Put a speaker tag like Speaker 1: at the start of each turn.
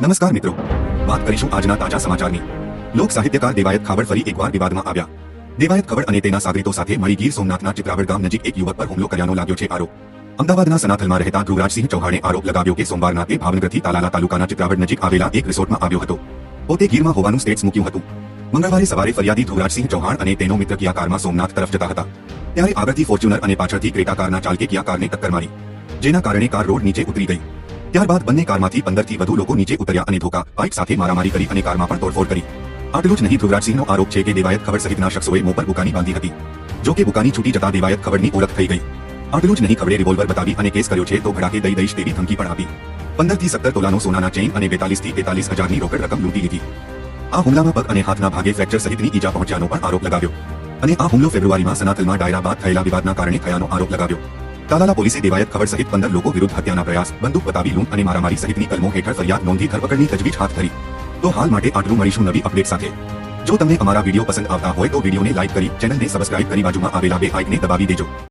Speaker 1: નમસ્કાર મિત્રો. વાત કરીશું આજના તાજા સમાચારની. લોક સાહિત્યકાર દેવાયત ખાવડ ફરી એકવાર વિવાદમાં આવ્યા. દેવાયત ખવડ અને તેના સાગરીતો સાથે મળી ગીર સોમનાથના ચિત્રાવડ ગામ નજીક એક યુવક પર હુમલો કર્યાનો લાગ્યો છે આરોપ. અમદાવાદના સનાથલમાં રહેતા ધ્રુવરાજસિંહ ચૌહાણે આરોપ લગાવ્યો કે સોમવારના તે ભાવનગરથી તાલાલા તાલુકાના ચિત્રાવડ નજીક આવેલા એક રિસોર્ટમાં આવ્યો હતો. પોતે ગીરમાં હોવાનું સ્ટેટ્સ મૂક્યું હતું. મંગળવારે સવારે ફરિયાદી ધ્રુવરાજસિંહ ચૌહાણ અને તેનો મિત્ર કિયા કારમાં સોમનાથ તરફ જતા હતા. ત્યારે આગળથી ફોર્ચ્યુનર અને પાછળથી ક્રેટા કારના ચાલકે કિયા કારને ટક્કર મારી. જેના કારણે કાર રોડ નીચે ઉતરી ગઈ. ત્યારબાદ બંને કારમાંથી પંદરથી વધુ લોકો નીચે ઉતર્યા અને ધોકા, બાઇક સાથે મારામારી કરી અને કારમાં પણ તોડફોડ કરી. આટલું જ નહીં, ધ્રુવરાજસિંહનો આરોપ છે કે દેવાયત ખબર સહિતના શખ્સોએ મોં પર બુકાની બાંધી હતી. જો કે બુકાની છૂટી જતા દેવાયત ખબરની ઓળખ થઈ ગઈ. આટલું જ નહીં, ખબરે રિવોલ્વર બતાવી અને કેસ કર્યો છે તો ભડાકે દઈ દઈશ તેવી ધમકી પણ આપી. પંદરથી સત્તર તોલાનો સોનાના ચેઇન અને બેતાલીસથી તેતાલીસ હજારની રોકડ રકમ લૂંટી લીધી. આ હુમલામાં પગ અને હાથના ભાગે ફ્રેક્ચર સહિતની ઈજા પહોંચ્યાનો પણ આરોપ લગાવ્યો. અને આ હુમલો ફેબ્રુઆરીમાં સનાતલમાં ડાયરા બાદ થયેલા વિવાદના કારણે થયાનો આરોપ લગાવ્યો. તાલાલા પોલીસે દેવાયત ખબર સહિત પંદર લોકો વિરુદ્ધ હત્યાના પ્રયાસ, બંદૂક બતાવી લૂંટ અને મારામારી સહિતની કલમો હેઠળ ફરિયાદ નોંધી ધરપકડની તજવીજ હાથ ધરી. તો હાલ માટે આટલું મળીશું નવી અપડેટ સાથે. જો તમને અમારા વીડિયો પસંદ આવતા હોય તો વિડીયોને લાઇક કરી, ચેનલને સબસ્ક્રાઇબ કરી બાજુમાં આવેલા બે આઇકને દબાવી દેજો.